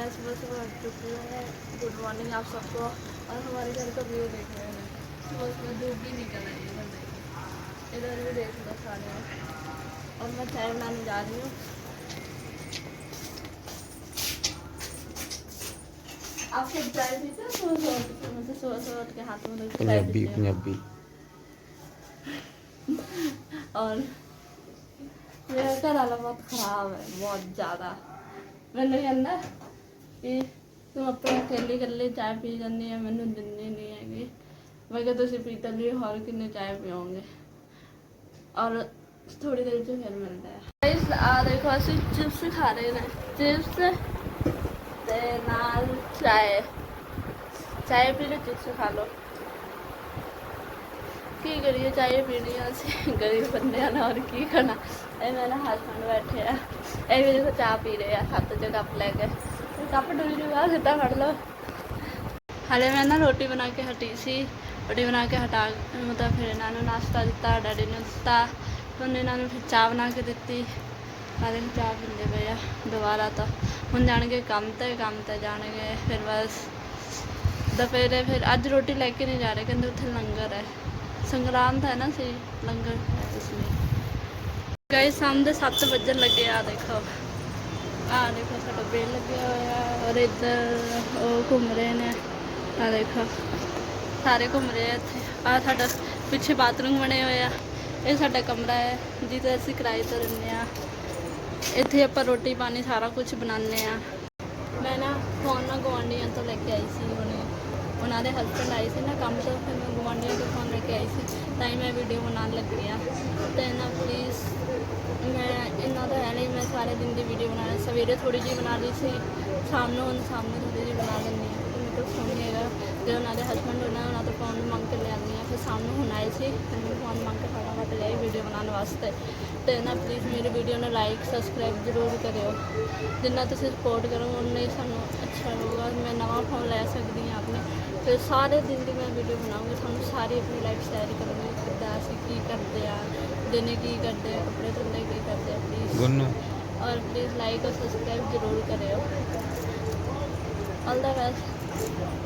तो मैं सुबह सुबह उठ चुकी हूँ। गुड मॉर्निंग आप सबको। और हमारे घर का व्यू देख रहे हैं। तो सुबह सुबह धूप भी निकल रही है इधर इधर भी देख लो सारे। और मैं चाय बनाने जा रही हूँ। आपसे चाय पीते सुबह सुबह तो सुबह सुबह उठ के हाथ में पंजाबी पंजाबी और मेरा घर वाला बहुत ख़राब है बहुत ज़्यादा। मैंने अंदर ਕਿ ਤੂੰ ਆਪਣੇ ਅਕੇਲੀ ਇਕੱਲੇ ਚਾਹ ਪੀ ਜਾਂਦੀ ਆ, ਮੈਨੂੰ ਦਿੰਦੀ ਨਹੀਂ ਹੈਗੀ। ਮੈਂ ਕਿਹਾ ਤੁਸੀਂ ਪੀਤਾ ਲਈ ਹੋਰ ਕਿੰਨੇ ਚਾਹ ਪੀਓਗੇ? ਔਰ ਥੋੜੀ ਦੇਰ ਚ ਫਿਰ ਮਿਲਦਾ ਹੈ ਗਾਇਸ ਆ ਦੇਖੋ, ਅਸੀਂ ਚਿਪਸ ਖਾ ਰਹੇ ਨੇ। ਚਿਪਸ ਤੇ ਨਾਲ ਚਾਹ ਚਾਹ ਪੀ ਲਓ ਚਿਪਸ ਖਾ ਲਓ। ਕੀ ਕਰੀਏ ਚਾਹ ਪੀਣੀ ਆ ਅਸੀਂ। ਗਰੀਬ ਬੰਦੇ ਆ ਨਾ ਔਰ ਕੀ ਕਰਨਾ ਇਹ ਮੇਰਾ ਹਸਬੰਡ ਬੈਠੇ ਆ। ਇਹ ਵੀ ਦੇਖੋ ਚਾਹ ਪੀ ਰਹੇ ਆ, ਹੱਥ 'ਚ ਕੱਪ ਲੈ ਕੇ। ਕੱਪ ਡੁੱਲ ਜੂਗਾ ਸਿੱਧਾ ਫੜ ਲਓ। ਹਾਲੇ ਮੈਂ ਨਾ ਰੋਟੀ ਬਣਾ ਕੇ ਹਟੀ ਸੀ। ਰੋਟੀ ਬਣਾ ਕੇ ਹਟਾ ਮਤਲਬ ਫਿਰ ਇਹਨਾਂ ਨੂੰ ਨਾਸ਼ਤਾ ਦਿੱਤਾ, ਡੈਡੀ ਨੂੰ ਦਿੱਤਾ। ਹੁਣ ਇਹਨਾਂ ਨੂੰ ਫਿਰ ਚਾਹ ਬਣਾ ਕੇ ਦਿੱਤੀ। ਹਾਲੇ ਚਾਹ ਪੀਂਦੇ ਪਏ ਆ, ਦੁਬਾਰਾ ਤਾਂ। ਹੁਣ ਜਾਣਗੇ ਕੰਮ ਤੇ ਕੰਮ ਤੇ ਜਾਣਗੇ। ਫਿਰ ਬਸ ਦੁਪਹਿਰੇ ਫਿਰ ਅੱਜ ਰੋਟੀ ਲੈ ਕੇ ਨਹੀਂ ਜਾ ਰਹੇ, ਕਹਿੰਦੇ ਉੱਥੇ ਲੰਗਰ ਹੈ। ਸੰਗਰਾਂਦ ਹੈ ਨਾ ਸੀ, ਲੰਗਰ ਹੈ ਇਸमें ਗਾਇਸ ਸ਼ਾਮ ਦੇ 7 ਵਜਣ ਲੱਗੇ ਆ, ਦੇਖੋ। ਆ ਦੇਖੋ, ਸਾਡਾ ਬੇਲ ਲੱਗਿਆ ਹੋਇਆ ਔਰ ਇੱਧਰ ਉਹ ਘੁੰਮ ਰਹੇ ਨੇ। ਆ ਦੇਖੋ, ਸਾਰੇ ਘੁੰਮ ਰਹੇ ਆ ਇੱਥੇ। ਆ ਸਾਡਾ ਪਿੱਛੇ ਬਾਥਰੂਮ ਬਣੇ ਹੋਏ ਆ। ਇਹ ਸਾਡਾ ਕਮਰਾ ਹੈ, ਜਿਹਦੇ ਅਸੀਂ ਕਿਰਾਏ ਤੇ ਰਹਿੰਦੇ ਆ। ਇੱਥੇ ਆਪਾਂ ਰੋਟੀ ਪਾਣੀ ਸਾਰਾ ਕੁਝ ਬਣਾਉਂਦੇ ਆ। ਮੈਂ ਨਾ ਫੋਨ ਨਾ ਗੁਆਂਢੀਆਂ ਤੋਂ ਲੈ ਕੇ ਆਈ ਸੀ ਹੁਣੇ। ਉਹਨਾਂ ਦੇ ਹਸਬੰਡ ਆਏ ਸੀ ਨਾ ਕੰਮ ਤੋਂ, ਫਿਰ ਮੈਂ ਗੁਆਂਢੀਆਂ ਤੋਂ ਫੋਨ ਲੈ ਕੇ ਆਈ ਸੀ। ਤਾਂ ਹੀ ਮੈਂ ਵੀਡੀਓ ਬਣਾਉਣ ਲੱਗੀ ਆ। ਤੇ ਨਾ ਪਲੀਜ਼ ਮੈਂ ਇਹਨਾਂ ਦਾ ਹੈ ਨਹੀਂ ਮੈਂ ਸਾਰੇ ਦਿਨ ਦੀ ਵੀਡੀਓ ਬਣਾ ਰਹੀ ਸਵੇਰੇ ਥੋੜੀ ਜਿਹੀ ਬਣਾ ਲਈ ਸੀ, ਸ਼ਾਮ ਨੂੰ ਹੁਣ ਸ਼ਾਮ ਨੂੰ ਥੋੜੀ ਜਿਹੀ ਬਣਾ ਲੈਂਦੀ ਹਾਂ। ਕਿਉਂਕਿ ਮੇਰੇ ਕੋਲ ਫੋਨ ਨਹੀਂ ਹੈਗਾ। ਤੇ ਉਹਨਾਂ ਦੇ ਹਸਬੰਡ ਉਹਨਾਂ ਉਹਨਾਂ ਤੋਂ ਫੋਨ ਮੰਗ ਕੇ ਲੈ ਆਉਂਦੀ ਹਾਂ। ਫਿਰ ਸ਼ਾਮ ਨੂੰ ਹੁਣ ਆਏ ਸੀ, ਤੇ ਮੈਂ ਫੋਨ ਮੰਗ ਕੇ ਫਟਾਫਟ ਲਿਆਈ ਵੀਡੀਓ ਬਣਾਉਣ ਵਾਸਤੇ। ਤੇ ਨਾ ਪਲੀਜ਼ ਮੇਰੀ ਵੀਡੀਓ ਨੂੰ ਲਾਈਕ ਸਬਸਕ੍ਰਾਈਬ ਜ਼ਰੂਰ ਕਰਿਓ। ਜਿੰਨਾ ਤੁਸੀਂ ਸਪੋਰਟ ਕਰੋ ਉਨਾ ਹੀ ਸਾਨੂੰ ਅੱਛਾ ਹੋਊਗਾ। ਮੈਂ ਨਵਾਂ ਫੋਨ ਲੈ ਸਕਦੀ ਹਾਂ ਆਪਣੇ। ਫਿਰ ਸਾਰੇ ਦਿਨ ਦੀ ਮੈਂ ਵੀਡੀਓ ਬਣਾਉਂਗੀ। ਤੁਹਾਨੂੰ ਸਾਰੀ ਆਪਣੀ ਲਾਈਫ ਸ਼ੇਅਰ ਕਰੂੰਗੀ। ਕਿੱਦਾਂ ਅਸੀਂ ਕੀ ਕਰਦੇ ਆ ਦਿਨੇ ਕੀ ਕਰਦੇ ਆ ਕੱਪੜੇ ਧੁੰਦੇ, ਕੀ ਕਰਦੇ ਆ ਪਲੀਜ਼ ਗੁੰਨੂ। और प्लीज़ लाइक और सब्सक्राइब जरूर करें ऑल द बेस्ट